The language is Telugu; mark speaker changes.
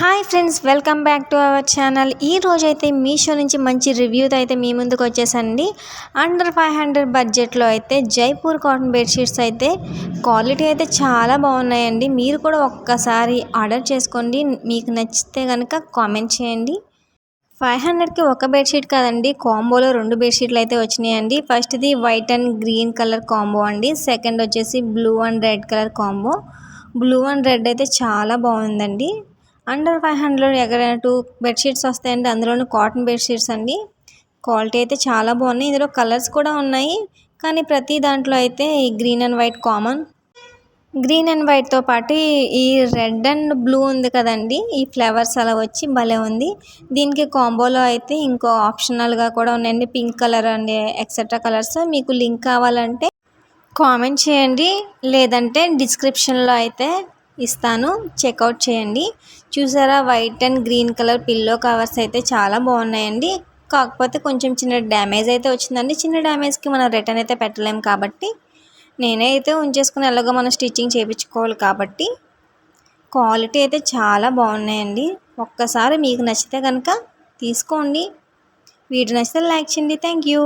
Speaker 1: Hi friends welcome back to our channel. ఈ రోజైతే మీషో నుంచి మంచి రివ్యూతో అయితే మీ ముందుకు వచ్చేసండి. అండర్ ఫైవ్ హండ్రెడ్ బడ్జెట్లో అయితే జైపూర్ కాటన్ బెడ్షీట్స్ అయితే క్వాలిటీ అయితే చాలా బాగున్నాయండి. మీరు కూడా ఒక్కసారి ఆర్డర్ చేసుకోండి. మీకు నచ్చితే కనుక కామెంట్ చేయండి. ఫైవ్ హండ్రెడ్కి ఒక బెడ్షీట్ కదండి కాంబోలో రెండు బెడ్షీట్లు అయితే వచ్చినాయండి. ఫస్ట్ది white and green colour combo అండి. సెకండ్ వచ్చేసి blue and red colour combo. Blue and red అయితే చాలా బాగుందండి. అండర్ ఫైవ్ హండ్రెడ్ ఎక్కడ టూ బెడ్షీట్స్ వస్తాయండి. అందులోనూ కాటన్ బెడ్షీట్స్ అండి. క్వాలిటీ అయితే చాలా బాగున్నాయి. ఇందులో కలర్స్ కూడా ఉన్నాయి. కానీ ప్రతి దాంట్లో అయితే ఈ green and white common. Green and వైట్తో పాటు ఈ రెడ్ అండ్ బ్లూ ఉంది కదండి. ఈ ఫ్లవర్స్ అలా వచ్చి భలే ఉంది. దీనికి కాంబోలో అయితే ఇంకో ఆప్షనల్గా కూడా ఉన్నాయండి. పింక్ కలర్ అండి ఎక్సెట్రా కలర్స్. మీకు లింక్ కావాలంటే కామెంట్ చేయండి. లేదంటే డిస్క్రిప్షన్లో అయితే ఇస్తాను. చెక్అవుట్ చేయండి. చూసారా white and green colour pillow covers అయితే చాలా బాగున్నాయండి. కాకపోతే కొంచెం చిన్న డ్యామేజ్ అయితే వచ్చిందండి. చిన్న డ్యామేజ్కి మనం రిటర్న్ అయితే పెట్టలేము కాబట్టి నేనే అయితే ఉంచేసుకుని ఎలాగో మనం స్టిచ్చింగ్ చేయించుకోవాలి కాబట్టి క్వాలిటీ అయితే చాలా బాగున్నాయండి. ఒక్కసారి మీకు నచ్చితే కనుక తీసుకోండి. వీడియో నచ్చితే లైక్ చేయండి. Thank you.